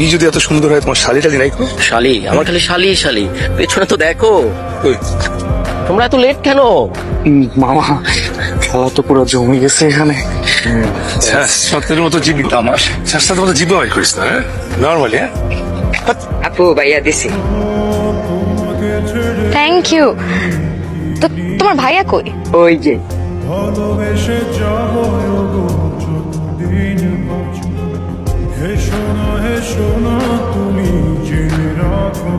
ভাবি যদি এত সুন্দর হয় তোমার শালি টালি নাই? শালি? আমার খালি শালি শালি। পেছনে তো দেখো। তোমরা এত লেট কেন? মামা খেলা তো পুরো জমে গেছে এখানে। হ্যাঁ, সত্যের মতো জিবি আমার। শাস্তার মতো জিবি হয় করিস না হ্যাঁ? নর্মালি হ্যাঁ? আপু ভাইয়া দিছি। থ্যাংক ইউ তো তোমার ভাইয়া কই? ওই যে। ভালোবেসে যাব বাঁচি। হেসো না তুমি জেনে রাখো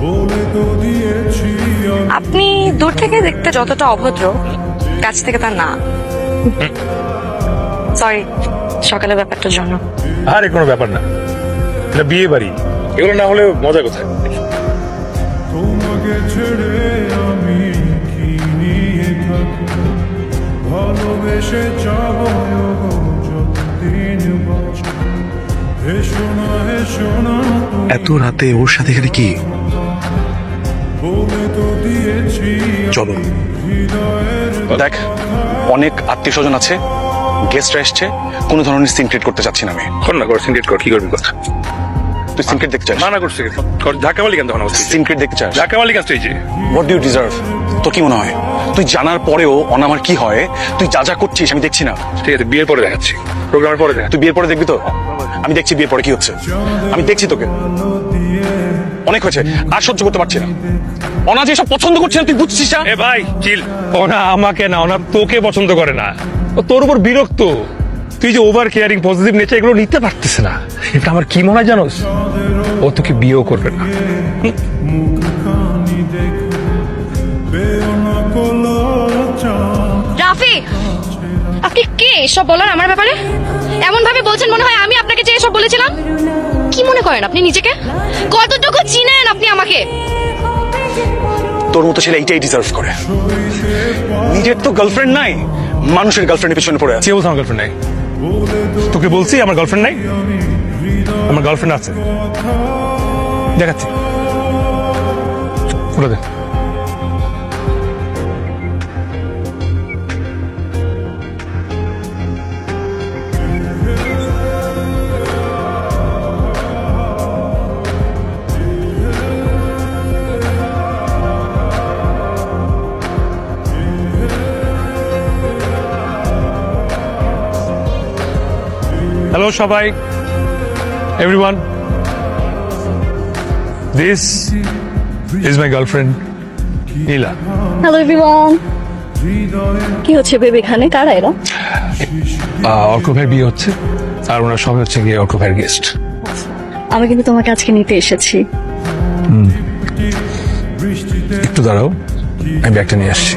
বলে তো দিয়েছি আপনি দূর থেকে দেখতে যতটা অভদ্র কাছ থেকে তা না। সরি সকালের ব্যাপারটার জন্য আরে কোনো ব্যাপার না। এটা বিয়ে বাড়ি। এগুলো না হলে মজা কোথায়? তোমাকে ছেড়ে আমি কি নিয়ে থাকি ভালোবেসে যাব এত রাতে ওর সাথে এখানে কি? চলো। দেখ অনেক আত্মীয় স্বজন আছে গেস্টরা এসছে কোনো ধরনের সিন ক্রিয়েট করতে চাচ্ছি না আমি। কর না কর সিন্ডিকেট কর কি করবি কথা তুই সিন ক্রিয়েট দেখতে চাস? মানা করছে কর ধাক্কা মালি কেন তখন সিন ক্রিয়েট দেখতে চাস? মালি কাজ যে হোয়াট ডু ইউ ডিজার্ভ তো কি মনে হয়? তুই জানার পরেও অনামার কি হয়? তুই যা যা করছিস আমি দেখছি না। ঠিক আছে বিয়ের পরে দেখাচ্ছি। প্রোগ্রামের পরে দেখা। তুই বিয়ের পরে দেখবি তো? আমি দেখছি বিয়ের পরে কি হচ্ছে। আমি দেখছি তোকে। অনেক হয়েছে। আর সহ্য করতে পারছি না। অনা যে সব পছন্দ করছে না তুই বুঝছিস না? এ ভাই চিল। ওনা আমাকে না ওনা তোকে পছন্দ করে না। ও তোর উপর বিরক্ত। তুই যে ওভার কেয়ারিং পজিটিভ নেচার এগুলো নিতে পারতেছে না। এটা আমার কি মনে হয় জানোস? ও তোকে বিয়েও করবে না। রাফি আপনি কে? এসব বলার আমার ব্যাপারে? এমন ভাবে বলছেন মনে হয় আমি আপনাকে যে এসব বলেছিলাম? কি মনে করেন আপনি নিজেকে? কতটুকু চিনেন আপনি আমাকে? তোর মতো ছেলে এইটাই ডিজার্ভ করে। নিজের তো গার্লফ্রেন্ড নাই মানুষের গার্লফ্রেন্ডের পিছনে পড়ে আছে। বলছে আমার গার্লফ্রেন্ড নাই? তোকে বলছি আমার গার্লফ্রেন্ড নাই? আমার গার্লফ্রেন্ড আছে। দেখাচ্ছি। বলে দে। হ্যালো সবাই। Everyone this is my girlfriend Nila hello everyone কি হচ্ছে বেবি এখানে? কারা এরা? অর্ক ভাইয়ের বিয়ে হচ্ছে আর ওনার সবাই হচ্ছে গিয়ে অর্ক ভাইয়ের গেস্ট আমি কিন্তু তোমাকে আজকে নিতে এসেছি। একটু দাঁড়াও আমি ব্যাগটা নিয়ে আসছি।